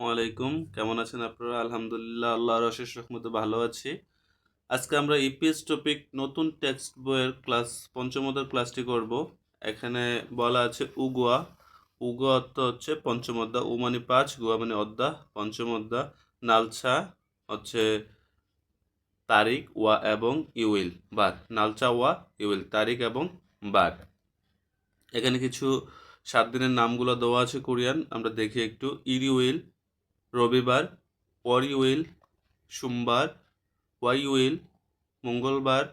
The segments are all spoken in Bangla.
আলাইকুম। কেমন আছেন আপনারা? আলহামদুলিল্লাহ, আল্লাহর অশেষ রহমতে ভালো আছি। আজকে আমরা ইপিএস টপিক নতুন টেক্সট বইয়ের ক্লাস পঞ্চমদের ক্লাসটি করব। এখানে বলা আছে উগুয়া। উগুয়া অর্থ হচ্ছে পঞ্চম উ মানে পাঁচ, গুয়া মানে অধ্যা পঞ্চম নালছা হচ্ছে তারিখ, ওয়া এবং ইউইল, বার। নালচা, ওয়া, ইউইল, তারিখ এবং বার। এখানে কিছু সাত দিনের নামগুলো দেওয়া আছে কোরিয়ান। আমরা দেখি একটু, ইরিউইল রবিবার ওয়ারিউইল সোমবার ওয়াইউইল মঙ্গলবার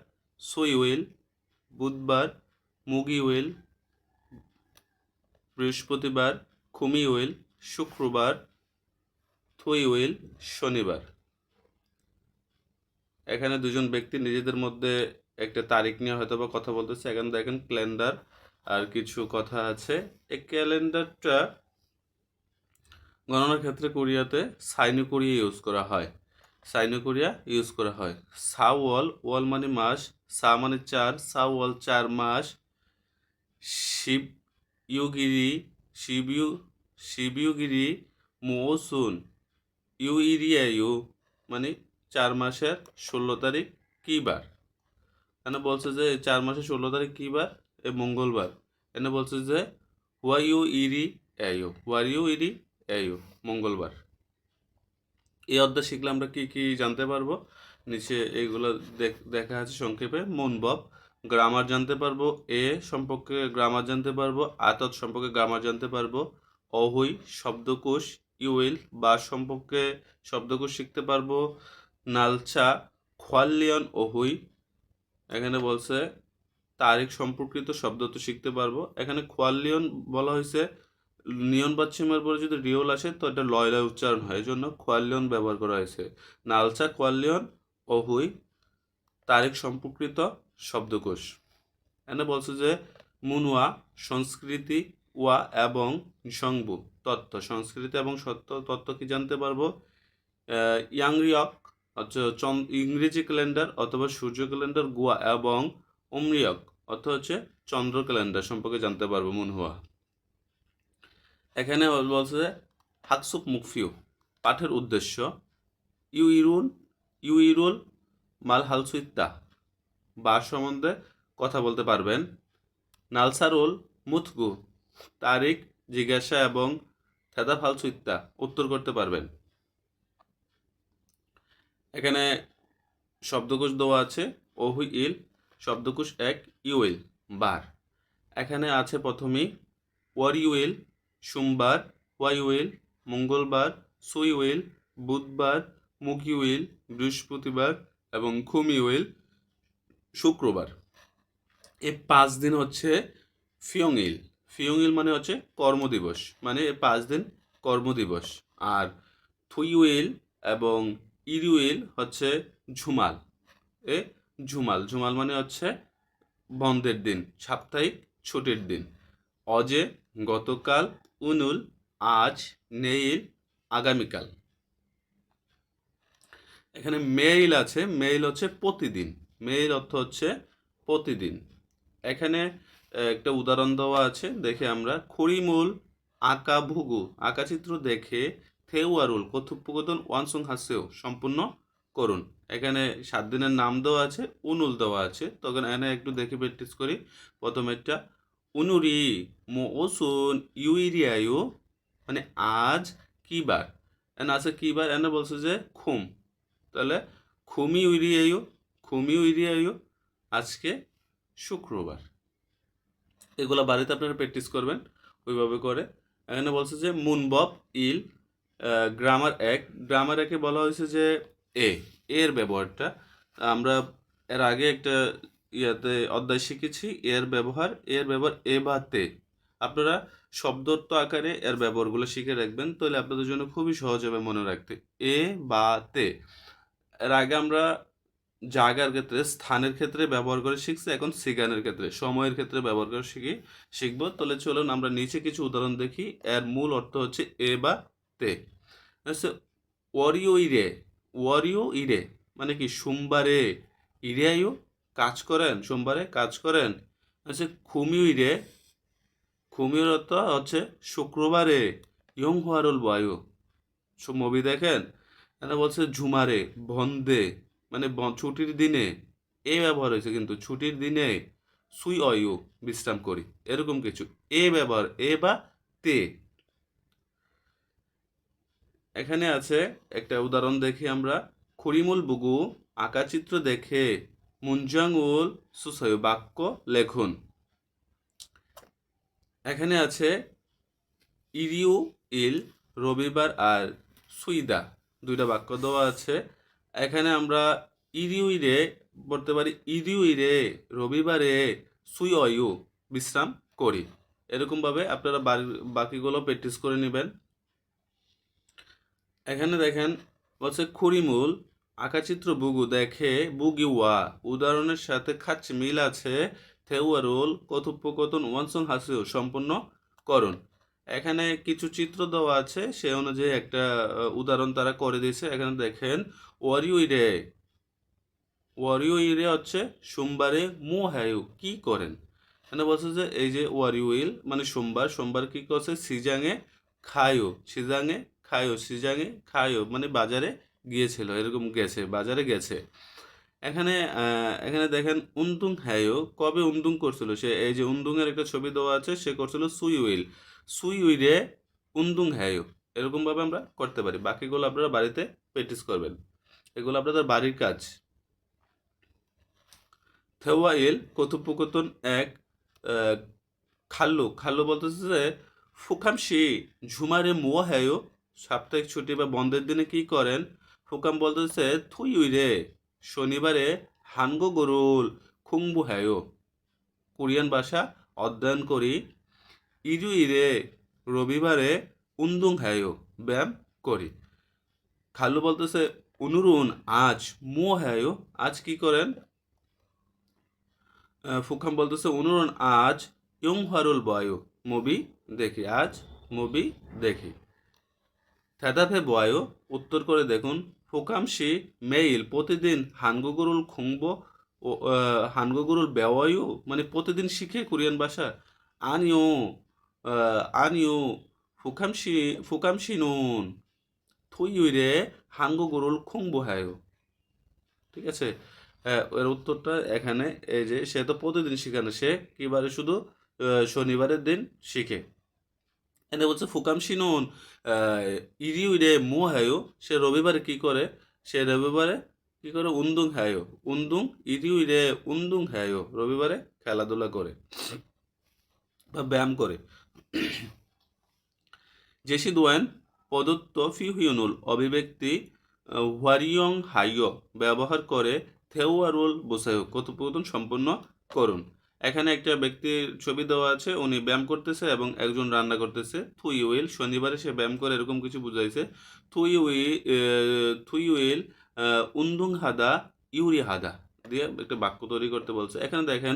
সোইউইল বুধবার মুগিউইল বৃহস্পতিবার খুমিউইল শুক্রবার থুইউইল শনিবার। এখানে দুজন ব্যক্তি নিজেদের মধ্যে একটা তারিখ নিয়ে হয়তো বা কথা বলতেছে। এখানে দেখেন ক্যালেন্ডার আর কিছু কথা আছে। এই ক্যালেন্ডারটা গণনার ক্ষেত্রে কোরিয়াতে সাইনো কোরিয়া ইউজ করা হয়। সাইনো কোরিয়া ইউজ করা হয়। সা ওয়াল ওয়াল মানে মাস, সা মানে চার সা ওয়াল চার মাস, শিব ইউগিরি শিবিউ শিবিউগিরি মৌসুন ইউ ইরিয়া ইউ মানে চার মাসের ষোলো তারিখ কী বার? এখানে বলছে যে চার মাসের ষোলো তারিখ কী বার? এ মঙ্গলবার। এখানে বলছে যে ওয়াই ইউ ইরি এ ইউ ওয়ার ইউ ইরি এও মঙ্গলবার। এই অধ্যায় শিখলে আমরা কি কি জানতে পারব? নিচে এইগুলো দেখ- আছে সংক্ষেপে। মনবব গ্রামার জানতে পারব। এ সম্পর্কে গ্রামার জানতে পারব। আতত সম্পর্কে গ্রামার জানতে পারব। অহুই, শব্দকোষ, ইউইল বা সম্পর্কে শব্দকোষ শিখতে পারব। নালচা খোয়ালিয়ন অহুই। এখানে বলছে, তারিখ সম্পর্কিত শব্দ তো শিখতে পারব। এখানে খোয়ালিয়ন বলা হয়েছে নিয়ন বাচ্চিমের পরে যদি রিওল আসে তো এটা লয়লায় উচ্চারণ হয় এই জন্য খোয়ালিয়ন ব্যবহার করা হয়েছে। নালচা খোয়ালিয়ন অহুই তারিখ সম্পর্কিত শব্দকোষ। এখানে বলছে যে, মুনুয়া, সংস্কৃতি, ওয়া এবং সংবু, তত্ত্ব। সংস্কৃতি এবং সত্য তত্ত্ব কি জানতে পারব? ইয়াংরিয়ক ইংরেজি ক্যালেন্ডার অথবা সূর্য ক্যালেন্ডার, গোয়া এবং অমরিয়ক, অর্থ হচ্ছে চন্দ্র ক্যালেন্ডার সম্পর্কে জানতে পারব মুনহুয়া এখানে বলছে যে, হাকসুক মুকফিউ, পাঠের উদ্দেশ্য ইউ ইরুন ইউ ইরুল মাল হালসুইত্তা, বার সম্বন্ধে কথা বলতে পারবেন। নালসারুল মুথগু তারিখ, জিজ্ঞাসা এবং থেদা ফালসুইত্তা উত্তর করতে পারবেন। এখানে শব্দকোষ দেওয়া আছে, ওহুই ইল, শব্দকোষ এক, ইউইল, বার। এখানে আছে প্রথমেই ওয়ারিউইল সোমবার ওয়াইউইল মঙ্গলবার সুইউইল বুধবার মুকিউইল বৃহস্পতিবার এবং খুমিউইল শুক্রবার। এই পাঁচ দিন হচ্ছে ফিয়ংইল। ফিয়ংইল মানে হচ্ছে কর্মদিবস মানে এই পাঁচ দিন কর্মদিবস। আর থুইউইল এবং ইরিউইল হচ্ছে ঝুমাল। এ ঝুমাল ঝুমাল মানে হচ্ছে বন্ধের দিন, সাপ্তাহিক ছুটির দিন। অজে গতকাল উনুল আজ নেইল, আগামীকাল। এখানে মেইল আছে, মেইল হচ্ছে প্রতিদিন। মেইল অর্থ হচ্ছে প্রতিদিন। এখানে একটা উদাহরণ দেওয়া আছে, দেখে আমরা, খড়িমূল, আঁকা ভুগু আঁকাচিত্র দেখে থেউয়ারুল কথোপকথন ওয়ানসং হাসেও সম্পূর্ণ করুন। এখানে সাত দিনের নাম দেওয়া আছে, উনুল দেওয়া আছে। তখন এখানে একটু দেখে প্র্যাকটিস করি। প্রথমে একটা উনুরি মো ওসুন ইউইরিয়ায়ু। মানে আজ কি বার? এনে আছে কি বার? এনে বলছে যে খুম। তাহলে খুমি উইরিয়ায়ু খুমি উইরিয়ায়ু আজকে শুক্রবার। এগুলো বাড়িতে আপনারা প্র্যাকটিস করবেন ওইভাবে করে। এখানে বলছে যে মুনবব ইল গ্রামার এক। গ্রামার একে বলা হয়েছে যে এ, এর ব্যবহারটা। আমরা এর আগে একটা ইয়াতে অধ্যায় শিখেছি, এর ব্যবহার এর ব্যবহার এ বা তে। আপনারা শব্দত্ব আকারে এর ব্যবহারগুলো শিখে রাখবেন, তাহলে আপনাদের জন্য খুবই সহজ হবে মনে রাখতে। এ বা তে। এর আগে আমরা জায়গার ক্ষেত্রে, স্থানের ক্ষেত্রে ব্যবহার করে শিখছি, এখন সিগানের ক্ষেত্রে, সময়ের ক্ষেত্রে ব্যবহার করে শিখি, শিখব। তাহলে চলুন আমরা নিচে কিছু উদাহরণ দেখি, এর মূল অর্থ হচ্ছে এ বা তে। হচ্ছে ওয়ারিও ইরে ওয়ারিও ইরে মানে কি, সোমবারে ইরিয়ায়ু কাজ করেন, সোমবারে কাজ করেন। হচ্ছে খুমিও ইরে খুমিওর অর্থ হচ্ছে শুক্রবারে, ইয়ং হোয়ারুল বায়ু। মুভি দেখেন? এখানে বলছে ঝুমারে, বন্ধে মানে ছুটির দিনে। এ ব্যবহার হয়েছে কিন্তু, ছুটির দিনে সুই অয়ু বিশ্রাম করি, এরকম কিছু। এ ব্যবহার, এ বা তে। এখানে আছে একটা উদাহরণ দেখি আমরা। খুরিমুল বুগু আঁকা চিত্র দেখে মুঞ্জাঙ্গুল সুসয় বাক্য লেখুন। এখানে আছে, ইরিউ ইল রবিবার আর সুইদা, দুইটা বাক্য দেওয়া আছে। এখানে আমরা ইরিউইরে বলতে পারি ইরিউইরে রবিবারে সুই অয়ু বিশ্রাম করি। এরকমভাবে আপনারা বাকিগুলো প্র্যাকটিস করে নেবেন। এখানে দেখেন, বলছে খুরিমুল আঁকাচিত্র বুগু দেখে বুগিওয়া। উদাহরণের সাথে খাচ্ছ মিল আছে। থেউয়ারুল কথোপকথন ওয়ানসং হাসিও সম্পন্ন করুন। এখানে কিছু চিত্র দেওয়া আছে। সে অনুযায়ী একটা উদাহরণ তারা করে দিয়েছে। এখানে দেখেন, ওয়ারিউইরে। ওয়ারিউইরে হচ্ছে সোমবারে মু হ্যায়ু কি করেন? এখানে বলছে যে এই যে ওয়ারিউইল মানে সোমবার সোমবার কি করছে? সিজাঙে খায়ো সিজাঙে খায়ো, সিজাঙে খায়ও মানে বাজারে গিয়েছিল, এরকম গেছে, বাজারে গেছে। এখানে এখানে দেখেন উন্দুং হ্যায়ো, কবে উন্দুং করছিল? সে, এই যে উন্দুং এর একটা ছবি দেওয়া আছে, সে করছিল সুইউইল। সুইউইরে উন্দুং হ্যায়ো এরকম ভাবে আমরা করতে পারি। বাকিগুলো আপনারা বাড়িতে প্র্যাকটিস করবেন। এগুলো আপনাদের বাড়ির কাজ। থেওয়াইল, কথোপকথন এক খাল্লু। খাল্লু বলতেছে যে, ফুকামশি, ঝুমারে মোয়া হ্যায়ো, সাপ্তাহিক ছুটি বা বন্ধের দিনে কি করেন? ফুকাম বলতেছে, থুই উই রে, শনিবারে হানগো গরুল খুংবু হ্যায়ো। কোরিয়ান ভাষা অধ্যয়ন করি ইরু ইরে রবিবারে উন্দুং হ্যায়ো। ব্যায়াম করি। খালু বলতেছে অনুরুন আজ মো হ্যায়ো। আজ কি করেন? ফুকাম বলতেছে অনুরুন আজ ইয়ং হারুল বয়ু। মুভি দেখি, আজ মুভি দেখি। থেদাফে বয়ু, উত্তর করে দেখুন। ফুকামশি মেইল, প্রতিদিন হানগুগুরুল খুংব ও হানগুগুরুল ব্যবয়ু মানে প্রতিদিন শিখে কোরিয়ান ভাষা। আনিও আনিও ফুকামশি ফুকামশি নুন। থুইউইরে হানগুগুরুল খুংব হ্যায়ু ঠিক আছে? এর উত্তরটা এখানে, এই যে সে তো প্রতিদিন শিখানো, সে কিবারে শুধু শনিবারের দিন শিখে। এনে বলছে, ফুকাম শিনুন ইরিউরে মো হায়ো, সে রবিবারে কি করে? সে রবিবারে কি করে? উন্দুং হায়ো, উন্দুং ইরিউরে উন্দুং হায়ো, রবিবারে খেলাধুলা করে বা ব্যায়াম করে। জেসি দোয়েন প্রদত্ত ফিহুয়নুল অভিব্যক্তি হোয়ারিয়ং হাইয় ব্যবহার করে থেওয়ারুল বোসায়ু কথোপকথন সম্পন্ন করুন। এখানে একটা ব্যক্তির ছবি দেওয়া আছে, উনি ব্যায়াম করতেছে এবং একজন রান্না করতেছে। থুই উইল, শনিবারে সে ব্যায়াম করে এরকম কিছু বুঝাইছে। থুই উই থুই উইল উন্দুং হাদা, ইউরি হাদা দিয়ে একটা বাক্য তৈরি করতে বলছে। এখানে দেখেন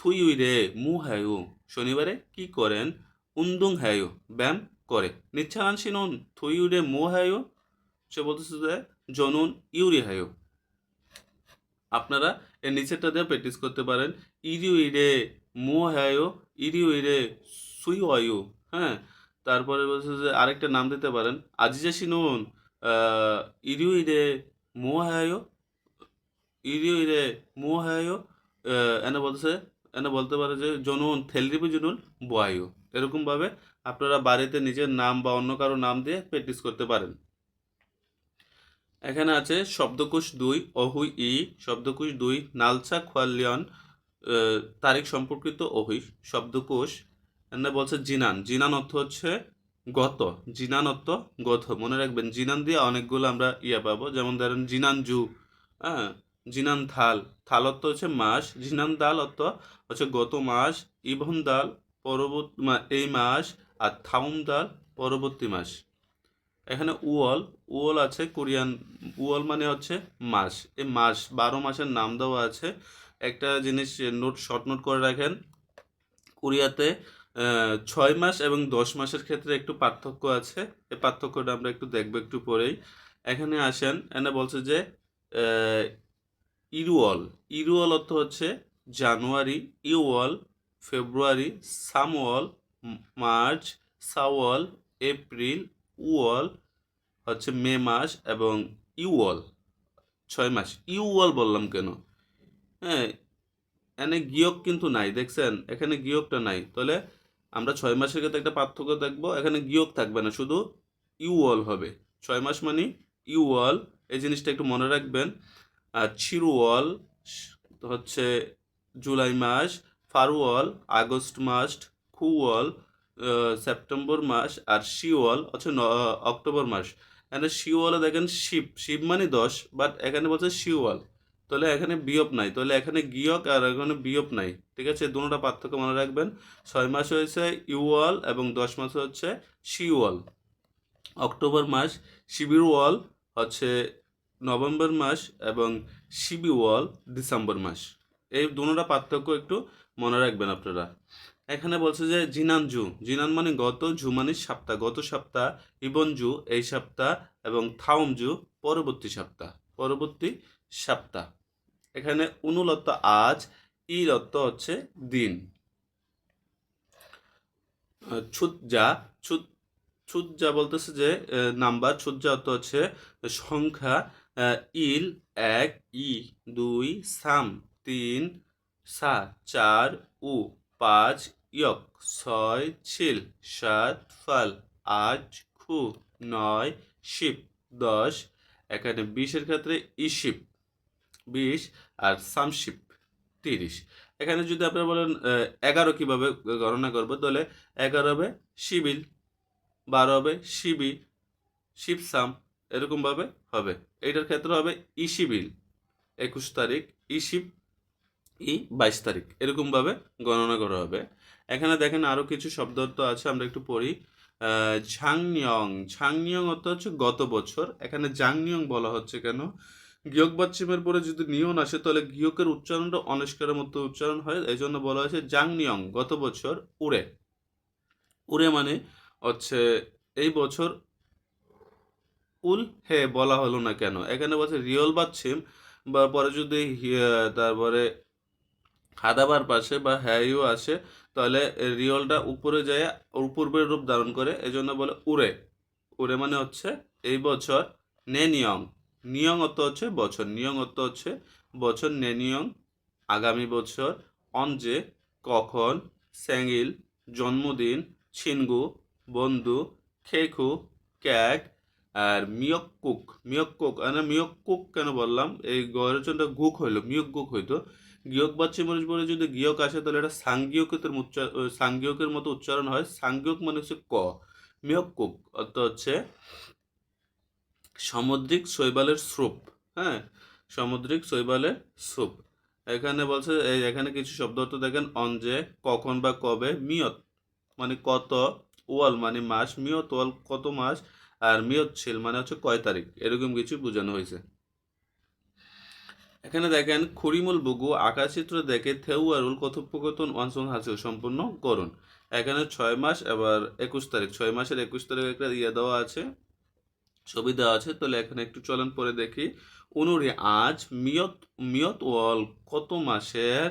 থুই উই রে, মু হায়ু শনিবারে কি করেন? উন্দুং হ্যায়ু ব্যায়াম করে। নিচ্ছান শিনুন থুই উইরে মু হায়ু সে বলতেছে যে, জনুন ইউরি হায়ু আপনারা এর নিচেরটা দিয়ে প্র্যাকটিস করতে পারেন। ইরিউ ইরে মো হ্যায়ো ইরিউ ইরে সুই অয়ু হ্যাঁ? তারপরে বলছে যে আরেকটা নাম দিতে পারেন। আজিজা শিনুন ইরিউ ইরে মো হ্যায়ো ইরিউ ইরে মো হ্যায়ো এনে বলছে, এনে বলতে পারে যে জনুন থেলরিবি জুনুন, বয়ায়ু। এরকমভাবে আপনারা বাড়িতে নিজের নাম বা অন্য কারও নাম দিয়ে প্র্যাকটিস করতে পারেন। এখানে আছে শব্দকোষ দুই, অহুই ই, শব্দকোষ দুই নালসা খোয়ালিয়ন তারিখ সম্পর্কিত অহুই, শব্দকোষ এখানে বলছে জিনান। জিনান অর্থ হচ্ছে গত, জিনান অর্থ গত। মনে রাখবেন, জিনান দিয়ে অনেকগুলো আমরা ইয়া পাবো। যেমন ধরেন, জিনান জু হ্যাঁ? জিনান থাল থাল অর্থ হচ্ছে মাস। জিনান দাল অর্থ হচ্ছে গত মাস ইভন দাল পরবর্তী এই মাস, আর থাউম দাল পরবর্তী মাস। এখানে উয়ল উয়ল আছে কোরিয়ান উয়ল মানে হচ্ছে মাস। এই মাস, বারো মাসের নাম দেওয়া আছে। একটা জিনিস নোট, শর্ট নোট করে রাখেন। কোরিয়াতে ছয় মাস এবং দশ মাসের ক্ষেত্রে একটু পার্থক্য আছে। এই পার্থক্যটা আমরা একটু দেখব একটু পরেই। এখানে আসেন, এনে বলছে যে ইরুয়াল ইরুয়াল অর্থ হচ্ছে জানুয়ারি ইউয়াল ফেব্রুয়ারি, সামওয়াল, মার্চ, সাওয়াল, এপ্রিল উয়াল হচ্ছে মে মাস এবং ইউঅল ছয় মাস। ইউঅল বললাম কেন? হ্যাঁ এখানে গিয়ক কিন্তু নাই, দেখছেন? এখানে গিয়কটা নাই। তাহলে আমরা ছয় মাসের ক্ষেত্রে একটা পার্থক্য দেখব, এখানে গিয়ক থাকবে না, শুধু ইউঅল হবে। ছয় মাস মানে ইউঅল এই জিনিসটা একটু মনে রাখবেন। আর চিরুঅল হচ্ছে জুলাই মাস ফারুয়াল আগস্ট মাস, খুওয়াল সেপ্টেম্বর মাস আর শিওয়াল হচ্ছে অক্টোবর মাস। এখানে শিওয়ালে দেখেন শিব শিব মানে দশ বাট এখানে বলছে শিওয়াল। তাহলে এখানে বিয়োগ নাই, তাহলে এখানে গিয়ক আর এখানে বিয়োগ নাই, ঠিক আছে? দুটোটা পার্থক্য মনে রাখবেন। ছয় মাস হয়েছে ইউয়াল এবং দশ মাস হচ্ছে শিওয়াল। অক্টোবর মাস শিবিরওয়াল, হচ্ছে নভেম্বর মাস এবং শিবিওয়াল ডিসেম্বর মাস। এই দুটোটা পার্থক্য একটু মনে রাখবেন আপনারা। এখানে বলছে যে জিনান জু জিনান মানে গত, জু মানে সপ্তাহ, গত সপ্তাহ ইবন জু এই সপ্তাহ, এবং থাউম জু পরবর্তী সপ্তাহ পরবর্তী সপ্তাহ। এখানে অনুলত্ব আজ ই লত্ব হচ্ছে দিন। ছুজ্জা ছুত ছুজ্জা বলতেছে যে নাম্বার ছুজ্জা অর্থ হচ্ছে সংখ্যা ইল, এক, ই, দুই, সাম, তিন, সা, চার, উ। পাঁচ ইয়ক ছয় ছিল সাত, ফাল আট, খু নয়, শিব দশ। এখানে বিশের ক্ষেত্রে ইশিপ বিশ আর সামশিপ তিরিশ। এখানে যদি আপনারা বলেন এগারো কীভাবে গণনা করব, তাহলে এগারো হবে শিবিল, বারো হবে শিবি শিবসাম এরকমভাবে হবে। এইটার ক্ষেত্রে হবে ইশিবিল একুশ তারিখ ইশিব ই বাইশ তারিখ। এরকমভাবে গণনা করা হবে। এখানে দেখেন আরও কিছু শব্দ অর্থ আছে, আমরা একটু পড়ি। ঝাংনিয়ং। ঝাংনিয়ং অর্থ হচ্ছে গত বছর। এখানে জাংনিয়ং বলা হচ্ছে কেন? গিয়ক বাচ্চিমের পরে যদি নিয়ন আসে, তাহলে গিয়কের উচ্চারণটা অনিষ্কারের মতো উচ্চারণ হয়। এই জন্য বলা হয়েছে জাংনিয়ং গত বছর উড়ে। উড়ে মানে হচ্ছে এই বছর উল হে বলা হলো না কেন? এখানে বলছে রিয়ল বাচ্ছিম বা পরে যদি তারপরে হাদাবার পাশে বা হ্যাইও আসে, তাহলে রিয়লটা উপরে যায় পূর্বের রূপ ধারণ করে, এজন্য বলে উড়ে উড়ে মানে হচ্ছে এই বছর নে নিয়ং নিয়ং অর্থ হচ্ছে বছর। নিয়ং অর্থ হচ্ছে বছর নে নিয়ং আগামী বছর অঞ্জে, কখন স্যাঙ্গিল জন্মদিন, ছিনগু, বন্ধু খেখু ক্যাক আর মিয়ক্কুক। মিয়ক্কুক মানে মিয়ক্কুক কেন বললাম? এই গরচনটা গুক হইল, মিয়ক্কুক হইতো। গিয়ক বাচ্চা মরিচ বলে যদি গিয়ক আসে, তাহলে এটা সাংগিয়কের সাংগিয়কের মতো উচ্চারণ হয়। সাংগিয়ক মানে হচ্ছে ক, মিয়ক্কুক। অর্থ হচ্ছে সামুদ্রিক শৈবালের স্রোপ হ্যাঁ সামুদ্রিক শৈবালের স্রোপ এখানে বলছে এখানে কিছু শব্দ অর্থ দেখেন অঞ্জে কখন বা কবে, মিয়ত। মানে কত, ওয়াল মানে মাস, মিয়ত, ওয়াল কত মাস, আর মিয়ত ছিল মানে হচ্ছে কয় তারিখ। এরকম কিছু বোঝানো হয়েছে। এখানে দেখেন খুরিমুল বুগু আকাশচিত্র দেখে থেউয়ারুল কথোপকথন অঞ্চল হাসিল সম্পূর্ণ করুন। এখানে ছয় মাস, এবার একুশ তারিখ, ছয় মাসের একুশ তারিখ একটা ইয়ে দেওয়া আছে, ছবি দেওয়া আছে, তাহলে এখানে একটু চলেন পরে দেখি। অনুরে আজ মিয়ত মিয়ত ওয়াল কত মাসের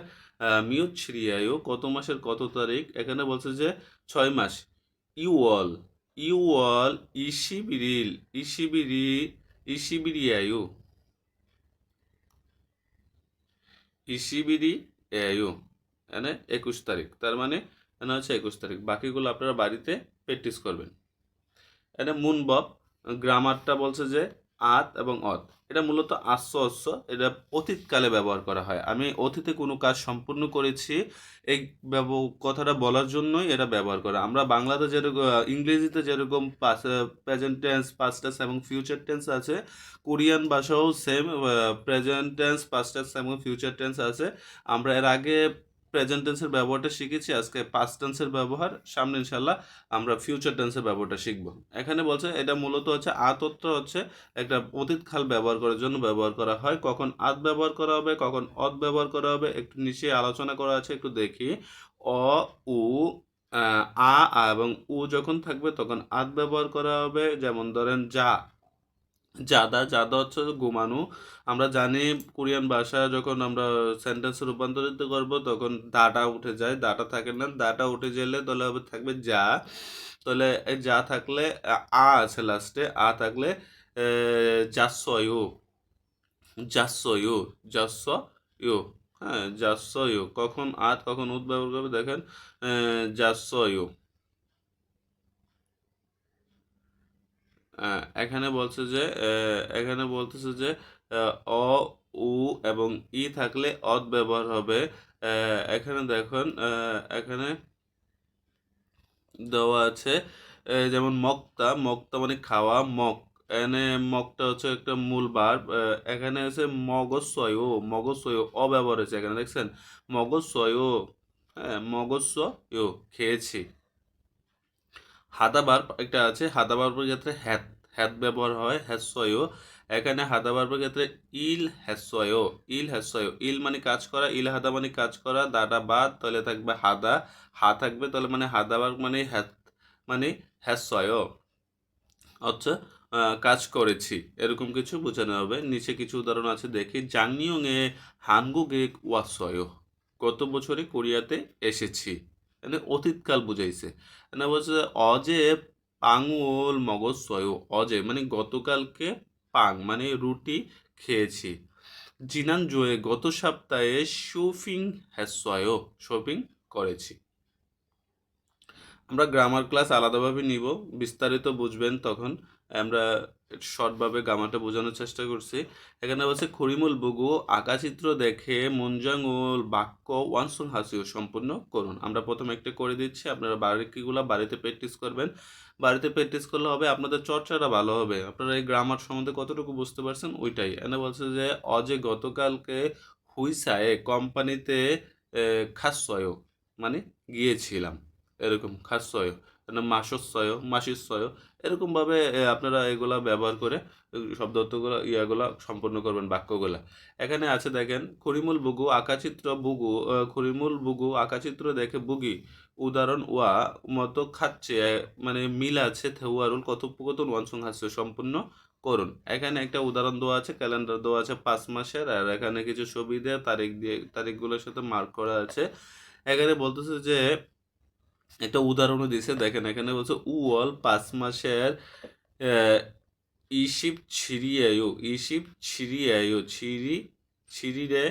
মিয়ত ছিরিয়ায়ু কত মাসের, কত তারিখ? এখানে বলছে যে ছয় মাস। ইউওয়াল ইউওয়াল ইসিবিরিল, ইসিবিরি ইসিবিরিয়ায়ু ইসিবিরি এআইও মানে একুশ তারিখ। তার মানে এখানে হচ্ছে একুশ তারিখ। বাকিগুলো আপনারা বাড়িতে প্র্যাকটিস করবেন। এটা মুনবব গ্রামারটা বলছে যে আত এবং অত। এটা মূলত আস্য অস্য এটা অতীতকালে ব্যবহার করা হয়। আমি অতীতে কোনো কাজ সম্পূর্ণ করেছি এই কথাটা বলার জন্যই এটা ব্যবহার করা। আমরা বাংলাতে যেরকম ইংরেজিতে যেরকম প্রেজেন্ট টেন্স পাস্ট টেন্স এবং ফিউচার টেন্স আছে, কোরিয়ান ভাষাও same present tense past tense এবং ফিউচার টেন্স আছে। আমরা এর আগে প্রেজেন্ট টেন্সের ব্যবহারটা শিখেছি, আজকে পাস্ট টেন্সের ব্যবহার, সামনে ইনশাল্লাহ আমরা ফিউচার টেন্সের ব্যবহারটা শিখব। এখানে বলছে, এটা মূলত হচ্ছে আতত্ব হচ্ছে একটা অতীত কাল ব্যবহার করার জন্য ব্যবহার করা হয়। কখন আত ব্যবহার করা হবে, কখন অত ব্যবহার করা হবে, একটু নিচে আলোচনা করা আছে, একটু দেখি। অ, উ আ এবং উ যখন থাকবে তখন আত ব্যবহার করা হবে, যেমন ধরেন যা। জাদা জাদা হচ্ছে ঘুমানো আমরা জানি কোরিয়ান ভাষা যখন আমরা সেন্টেন্সে রূপান্তরিত করব, তখন দাটা উঠে যায়। দাটা থাকে না। দাটা উঠে গেলে তাহলে হবে, থাকবে যা। তাহলে যা থাকলে, আ- আছে লাস্টে আ থাকলে যাচ্ছয়ু যাচ্ছয়ু যাচ্ছয়ু হ্যাঁ যাচ্ছয়ু কখন আ কখন উদ্ভাবন করবে, দেখেন যাচ্ছয়ু এখানে বলছে যে এখানে বলতেছে যে অ, উ এবং ই থাকলে অদ ব্যবহার হবে। এখানে দেখুন এখানে দেওয়া আছে যেমন মক্তা মক্তা মানে খাওয়া, মক। এখানে মকটা হচ্ছে একটা মূল ভার্ব এখানে আছে মগজসয় মগজসয় অব্যবহার হয়েছে এখানে, দেখছেন? মগজসয় হ্যাঁ মগজসয় খেয়েছি। হাদা বার্ব একটা আছে হাদা বার্বের ক্ষেত্রে হ্যাত হ্যাত ব্যবহার হয় হ্যাসয় এখানে হাদা বার্বের ক্ষেত্রে ইল হ্যাসয় ইল হ্যাসয় ইল মানে কাজ করা, ইল হাদা মানে কাজ করা, দাদা বাদ তাহলে থাকবে হাদা, হা থাকবে তাহলে মানে হাদা বার্ব মানে হ্যাত মানে হ্যাসয় আচ্ছা কাজ করেছি, এরকম কিছু বোঝানো হবে। নিচে কিছু উদাহরণ আছে, দেখি। জাংনিয়ং এ হানগুগে ওয়াসয় গত বছরে কোরিয়াতে এসেছি? মানে অতীতকাল বুঝাইছে। না বলছে অজে পাঙুল মগজ সয়, অজে মানে গতকালকে পাং মানে রুটি খেয়েছি। জিনান জোয়ে গত সপ্তাহে শপিং হ্যাসয় শপিং করেছি। আমরা গ্রামার ক্লাস আলাদাভাবে নিব, বিস্তারিত বুঝবেন তখন। আমরা শর্টভাবে গ্রামারটা বোঝানোর চেষ্টা করছি। এখানে বলছে খরিমুল বুগু, আঁকাচিত্র দেখে মুঞ্জাঙ্গুল বাক্য ওয়ানসুন হাসিও সম্পূর্ণ করুন। আমরা প্রথমে একটা করে দিচ্ছি, আপনারা বাড়িগুলো বাড়িতে প্র্যাকটিস করবেন। বাড়িতে প্র্যাকটিস করলে হবে, আপনাদের চর্চাটা ভালো হবে। আপনারা এই গ্রামার সম্বন্ধে কতটুকু বুঝতে পারছেন ওইটাই। এনে বলছে যে, অজে গতকালকে হুইসায়ে কোম্পানিতে খাসয় মানে গিয়েছিলাম। এরকম খাসয় মাসস্বয় মাসিস্বয় এরকমভাবে আপনারা এগুলা ব্যবহার করে শব্দ অর্থগুলো ইয়াগুলা সম্পন্ন করবেন বাক্যগুলা। এখানে আছে দেখেন, খরিমুল বুগু আঁকাচিত্র বুগু খরিমুল বুগু আঁকাচিত্র দেখে বুগি, উদাহরণ ওয়া, মতো খাচ্ছে মানে মিল আছে থেউয়ারুল কথোপকথন ওয়ানসং হাস্য সম্পূর্ণ করুন। এখানে একটা উদাহরণ দেওয়া আছে, ক্যালেন্ডার দেওয়া আছে পাঁচ মাসের, আর এখানে কিছু ছবি দিয়ে, তারিখ দিয়ে, তারিখগুলোর সাথে মার্ক করা আছে। এখানে বলতেছে যে একটা উদাহরণও দিছে দেখেন এখানে বলছে উওল পাঁচ মাসের ইশিপ ছিরিয়ায়ু ইশিপ ছিরিয়ায়ু ছিরি ছিরিরে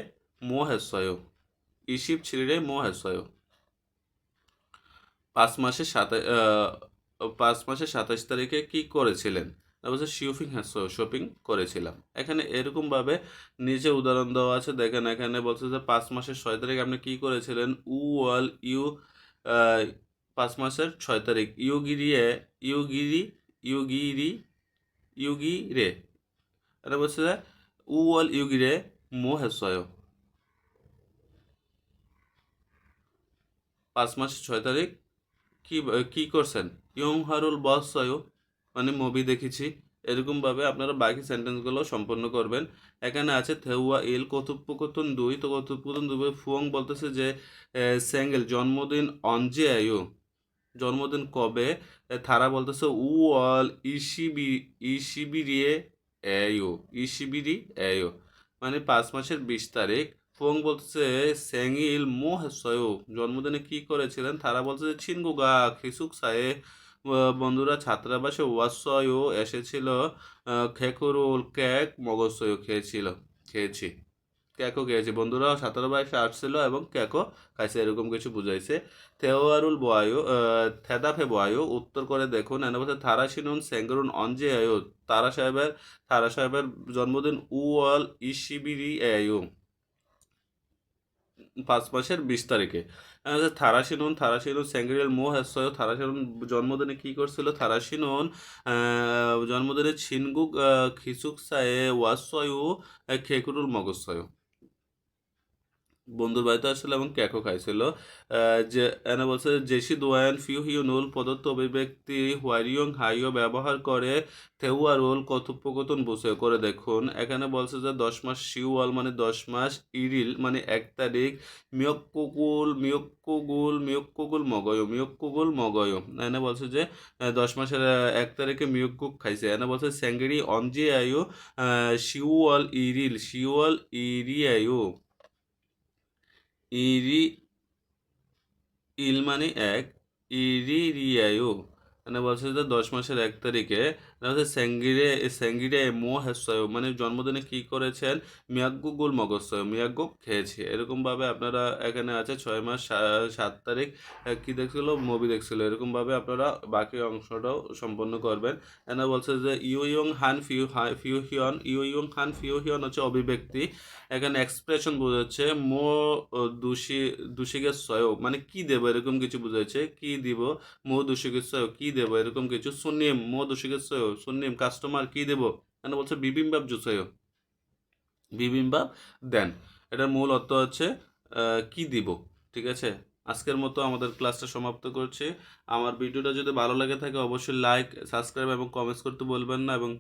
মোহেসয় ইশিপ ছিরিরে মোহেসয়। পাঁচ মাসের সাতা পাঁচ মাসের সাতাশ তারিখে কি করেছিলেন? বলছে শিপিং হ্যাঁ শপিং করেছিলাম। এখানে এরকমভাবে নিচে উদাহরণ দেওয়া আছে, দেখেন এখানে বলছে যে, পাঁচ মাসের ছয় তারিখ আপনি কি করেছিলেন? উ ওয়াল ইউ পাঁচ মাসের ছয় তারিখ। ইউগিরিয়ে ইউগিরি ইউগিরি ইউগিরে এটা বলছে উ ওয়াল ইউগিরে মো হেসয় পাঁচ মাসের ছয় তারিখ, কি কি করছেন? ইয়ং হারুল বস সয় মানে মুভি দেখেছি। এরকমভাবে আপনারা বাকি সেন্টেন্সগুলো সম্পন্ন করবেন। এখানে আছে থেউয়া ইল কথোপকথন দুই। তো কথোপকথন দুই ফুয়ং বলতেছে যে স্যাঙ্গেল জন্মদিন অঞ্জে আয়ু জন্মদিন কবে? থারা বলতেছে, উ অল ইসিবি ইসিবিরিয়ে এয়ো ইসিবিরি এয়ো। মানে পাঁচ মাসের বিশ তারিখ। ফোং বলতেছে স্যাঙ্গিল মো হেসয় জন্মদিনে কি করেছিলেন? তারা বলতেছে, ছিনগুগা, খিসুক সায়ে বন্ধুরা ছাত্রাবাসে ওয়াসয়ও এসেছিল খেকুরুল কেক মগজসয়ও খেয়েছিল, খেয়েছি। কেকও খেয়েছি বন্ধুরা ছাত্রাবাসে আসছিল এবং কেকও খাইছে, এরকম কিছু বুঝাইছে। তেওয়ারুল বয়ায়ু থেদাফে বয়ায়ু, উত্তর করে দেখুন, এনে বলছে, থারা সিনুন সেঙ্গরুন অঞ্জে আয়ু। তারা সাহেবের, থারা সাহেবের জন্মদিন উয়াল ইসিবিরি আয়ু। পাঁচ মাসের বিশ তারিখে। থারাসিনুন থারাসিনুন স্যাঙ্গরিয়াল মো হ্যাসয় থারাসিনুন জন্মদিনে কী করছিল? থারাসিনুন জন্মদিনে ছিনগুক খিসুক সায়ে ওয়াসয়ু খেকুরুল মগজসয় বন্ধুর বাড়িতে আসছিল এবং ক্যাকও খাইছিল। যে, এনে বলছে, জেসি দোয়ান, ফিউ হিউ নুল, প্রদত্ত অভিব্যক্তি হোয়ারিয়ং হাইও ব্যবহার করে থেউয়া রোল কথোপকথন বসে করে দেখুন। এখানে বলছে যে, দশ মাস শিওয়াল মানে দশ মাস ইরিল মানে এক তারিখ। মিয়ক্কুগুল মিয়ক্কুগুল মিয়ক্কুগুল মগয় মিয়ক্কুগুল মগয়। এনে বলছে যে দশ মাসের এক তারিখে মিয়ক্কুক খাইছে। এনে বলছে স্যাঙ্গেরি অঞ্জি আয়ু শিওয়াল ইরিল শিওয়াল ইরি আয়ু ইরি ইল মানে এক ইরি ইরিরিয়ায়ু। মানে বলছে যে দশ মাসের এক তারিখে স্যাঙ্গিরে স্যাঙ্গিরে মো মানে জন্মদিনে কি করেছেন? মিয়াগ্গু গুল মগজয় মিয়াগ্গু খেয়েছি। এরকমভাবে আপনারা এখানে আছে ছয় মাস সাত তারিখ কি দেখছিল? মুভি দেখছিল। এরকমভাবে আপনারা বাকি অংশটাও সম্পন্ন করবেন। এখানে বলছে যে, ইউ ইয়ং হান ফিউ ফিউ হিয়ন, ইউ ইয়ং হান ফিউ হিয়ন হচ্ছে অভিব্যক্তি। এখানে এক্সপ্রেশন বোঝাচ্ছে, মো দোষী দোষীকে সয় মানে কি দেবো? এরকম কিছু বোঝাচ্ছে, কি দিব? মো দোষীকে সয় কি দেবো? এরকম কিছু। সুনিম মো দোষীকে সয় সুনিম কাস্টমার কি দেবো। এখানে বলছে? বিবিম্বাব জুসয় বিবিম্বাব দেন, এটার মূল অর্থ হচ্ছে কি দিব, ঠিক আছে? আজকের মতো আমাদের ক্লাসটা সমাপ্ত করছি। আমার ভিডিওটা যদি ভালো লাগে থাকে, অবশ্যই লাইক সাবস্ক্রাইব এবং কমেন্টস করতে বলবেন না এবং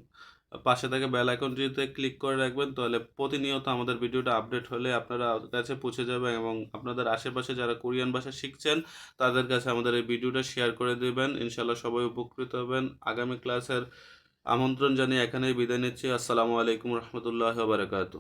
পাশে থেকে বেল আইকনটিতে ক্লিক করে রাখবেন, তাহলে প্রতিনিয়ত আমাদের ভিডিওটা আপডেট হলে আপনারা কাছে পৌঁছে যাবে এবং আপনাদের আশেপাশে যারা কোরিয়ান ভাষা শিখছেন, তাদের কাছে আমাদের এই ভিডিওটা শেয়ার করে দেবেন। ইনশাল্লাহ সবাই উপকৃত হবেন। আগামী ক্লাসের আমন্ত্রণ জানিয়ে এখানেই বিদায় নিচ্ছি। আসসালামু আলাইকুম রহমতুল্লাহ বারকাতু